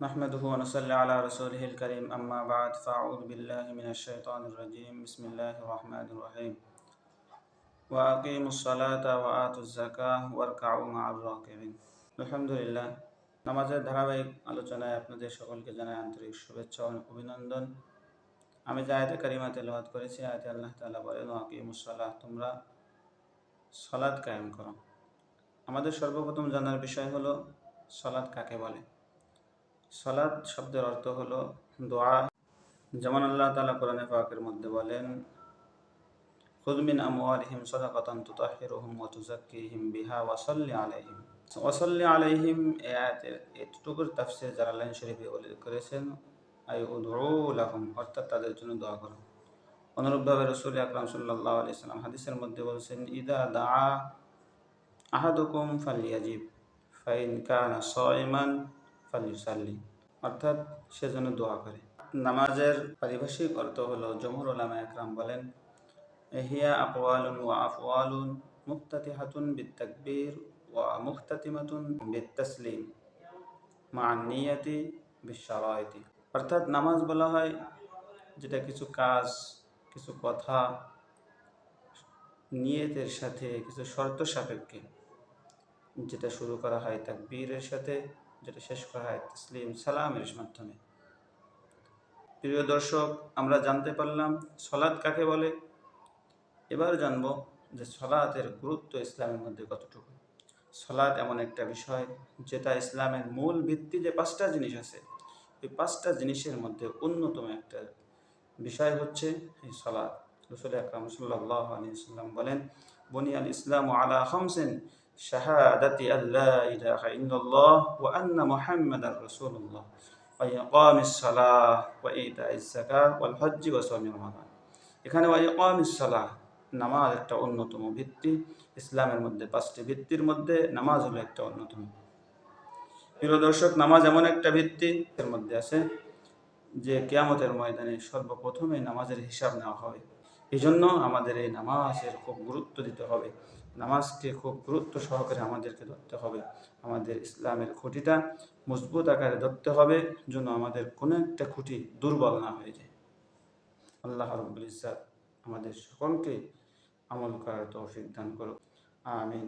نحمده ونصلي على رسوله الكريم أما بعد فأعوذ بالله من الشيطان الرجيم بسم الله الرحمن الرحيم وأقيموا الصلاة وآتوا الزكاة واركعوا مع الراكعين الحمد لله নামাজের ধারাবাহিক আলোচনায় আপনাদের সকলকে জানাই আন্তরিক শুভেচ্ছা ও অভিনন্দন আমি যে আয়াতে কারিমা তেলাওয়াত করেছি আয়াতে আল্লাহ তাআলা বলেন ওয়াকিমুসসালাহ তোমরা সলাৎ কায়েম করো আমাদের সর্বপ্রথম জানার বিষয় হলো সলাৎ কাকে বলে সলাৎ শব্দের অর্থ হলো দোয়া। যেমন আল্লাহ তালা কোরআনে পাকের মধ্যে বলেন খুদমিন আমওয়ালিহিম সাদাকাতান তুতাহহিরুহুম ওয়া তুযাক্কিহিম বিহা ওয়া আলাইহিম। ওয়া সাল্লি আলাইহিম এই আয়াতের এতটুকুর তাফসীর জালালাইন শরীফে উল্লেখ করেছেন, আই উদউ লাহুম, অর্থাৎ তাদের জন্য দোয়া করো। অনুরূপভাবে রসুল আকরাম সাল্লাল্লাহু আলাইহি সাল্লাম হাদিসের মধ্যে বলছেন, ইদা দাআ আহাদুকুম ফালিয়াজিব ফাইন কানা সাইমান ফালিউসাল্লি অর্থাৎ সে যেন দোয়া করে। নামাজের পারিভাষিক অর্থ হলো, জমহুর ওলামা একরাম বলেন হিয়া আকওয়ালুন ওয়া আফওয়ালুন মুফতাতিহাতুন বিত্তাকবীর ওয়া মুখতাতিমাতুন বিত্তাসলিম মা নিয়াতি বিশারাইতি অর্থাৎ নামাজ বলা হয় যেটা কিছু কাজ, কিছু কথা, নিয়তের সাথে, কিছু শর্ত সাপেক্ষে, যেটা শুরু করা হয় তাকবীরের সাথে যেটা শেষ করা হয়, তসলিম সালামের মাধ্যমে। প্রিয় দর্শক, আমরা জানতে পারলাম সলাদ কাকে বলে। এবার জানব যে সলাতের গুরুত্ব ইসলামের মধ্যে কতটুকু। সলাদ এমন একটা বিষয় যেটা ইসলামের মূল ভিত্তি যে পাঁচটা জিনিস আছে ওই পাঁচটা জিনিসের মধ্যে অন্যতম একটা বিষয় হচ্ছে এই সলাদ রসুল আকরাম সাল্লাহ আলী সাল্লাম বলেন বনি আল ইসলাম আলা খামসেন ইলাহা ইল্লাল্লাহ ওয়া আন্না মুহাম্মাদার রাসূলুল্লাহ ওয়া ইকামিস সালাহ ওয়া ইতাইজ যাকাত ওয়াল হজ্জ ওয়া সাওমি রমাদান এখানে ওয়া ইকামিস নামাজ একটা অন্যতম ভিত্তি। ইসলামের মধ্যে পাঁচটি ভিত্তির মধ্যে নামাজ হলো একটা অন্যতম। প্রিয় দর্শক, নামাজ এমন একটা ভিত্তি এর মধ্যে আছে যে কেয়ামতের ময়দানে সর্বপ্রথমে নামাজের হিসাব নেওয়া হবে এই জন্য আমাদের এই নামাজের খুব গুরুত্ব দিতে হবে। নামাজকে খুব গুরুত্ব সহকারে আমাদেরকে ধরতে হবে। আমাদের ইসলামের খুঁটিটা মজবুত আকারে ধরতে হবে যেন আমাদের কোনো একটা খুঁটি দুর্বল না হয়ে যায়। আল্লাহ রব্বুল ইসাদ আমাদের সকলকে আমল করার তৌফিক দান করুক। আমিন।